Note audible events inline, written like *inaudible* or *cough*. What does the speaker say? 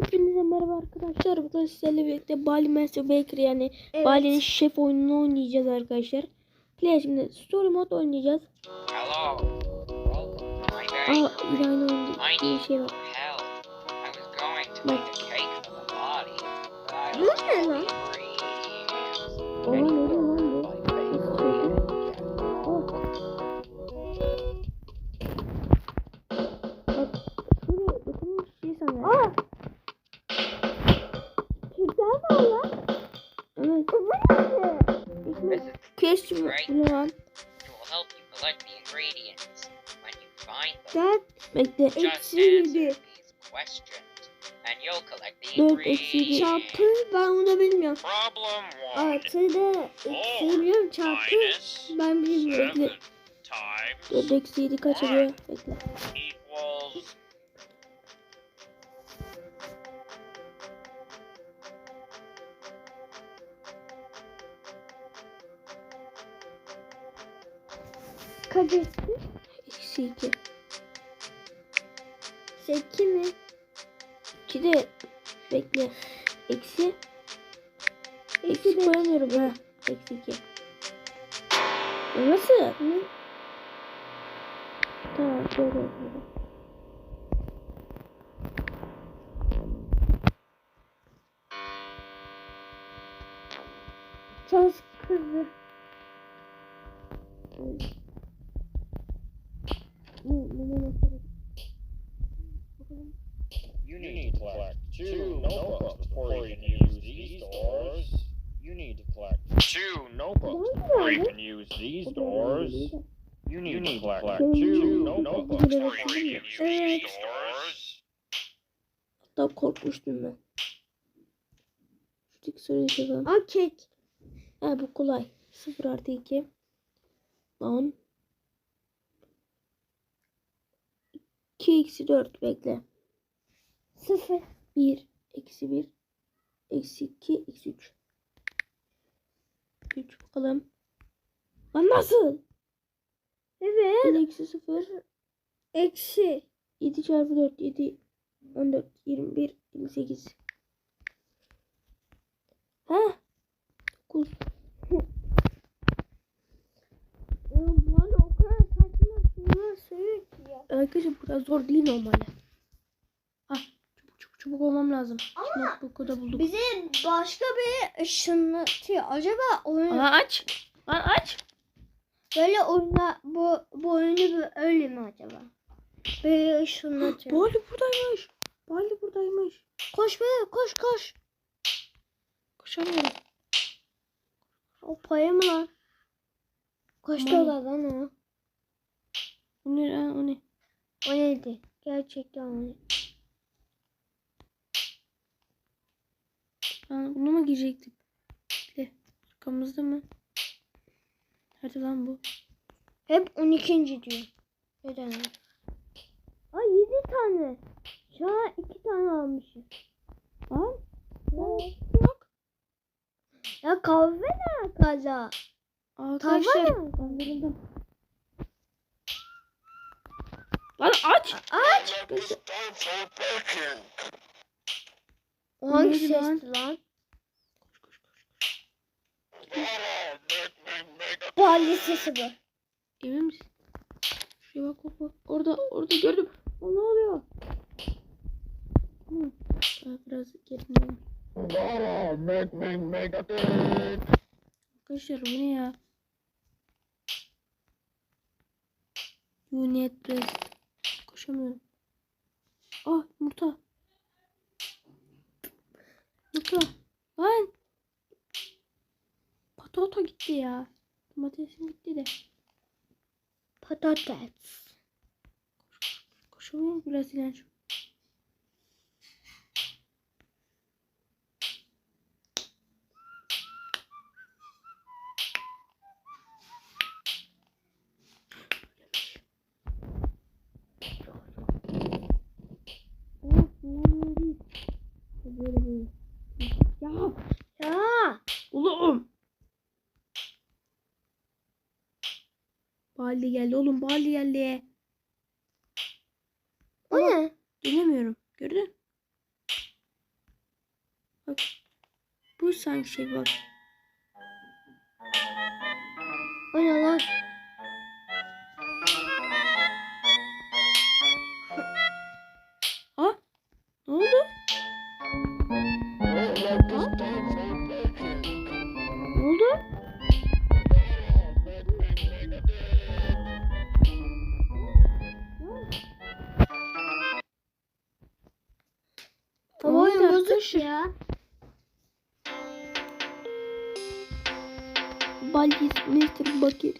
Hepinize merhaba arkadaşlar. Bugün sizlerle birlikte Bali Master Baker yani Evet. Bali'nin şef oyununu oynayacağız arkadaşlar. Play şimdi story mode oynayacağız. Hello. Aa yine aynı oyun I bir şey var. help. I was going to Bak. make a cake for the body, but I Bu ne lan? You find them, Dört Bekle. just eksi answer yedi. these questions, and you'll collect the Dört eksi yedi. ingredients. Çarpı ben bunu bilmiyorum. Problem one Artı da eksi biliyorum çarpı minus ben bilmiyorum. Bekle. seven times 4 eksi 7 kaç ediyor? Bekle. Kaç etti? Eksi 2. Sekiz mi? 2 de bekle. Eksi. Eksi beş. koyamıyorum ha. Eksi 2. Nasıl? Ne? Tamam şöyle yapıyorum. Çok kızı. Bu bunu nasıl? You need to collect two notebooks before you can use these doors. You need to collect two notebooks before you can use these doors. You need to collect two notebooks before you can use these doors. Hatta korkmuştum ben. Şuradaki soruyu çözalım. Aa kek. Ha bu kolay. 0 artı 2. 10. 2 eksi 4 bekle. Sıfır. 1 eksi 1 eksi 2 eksi 3. 3 bakalım. Lan nasıl? Evet. 1 eksi 0 Eksi. 7 çarpı 4 7 14 21 28. Ha? 9. Bana o kadar saçma şeyler söylüyor ki ya. Arkadaşlar kadar zor değil normalde. Çabuk olmam lazım. Ama Notebook'u da bulduk. bize başka bir ışınlatıyor. Acaba oyun Lan aç. Lan aç. böyle oyunda bu bu oyunu öyle mi acaba? Böyle ışınlatıyor. *gasps* Bali buradaymış. Bali buradaymış. Koş be koş koş. Koşamıyorum. O paya mı lan? Aman. dolar lan o? O ne lan o ne? O neydi? Gerçekten o ne? Lan bunu mu girecektim? Bekle. Arkamızda mı? Nerede lan bu? Hep 12. diyor. Neden? Ay 7 tane. Şu an 2 tane almışız. Lan. Yok. Ya kahve ne kaza? Arkadaşlar. Tamam. Lan aç. Aç. O hangi Neydi lan? sesti lan? Bali sesi bu. Emin misin? Şuraya bak bak bak. Orada orada gördüm. O ne oluyor? Hı. Aa, biraz gerilim. Arkadaşlar bu ne ya? Unit. Koşamıyorum. Ah yumurta. Yumurta. Lan. Patato gitti ya. Domatesim gitti de. Patates. Koşamıyorum biraz ileride. bal yerli. O Ama ne? Bilemiyorum. Gördün? Bak. Bu sanki şey bak. O ne lan? Ha? Ne oldu? Oyun bozuk ya. Baldiz Mr. Bakir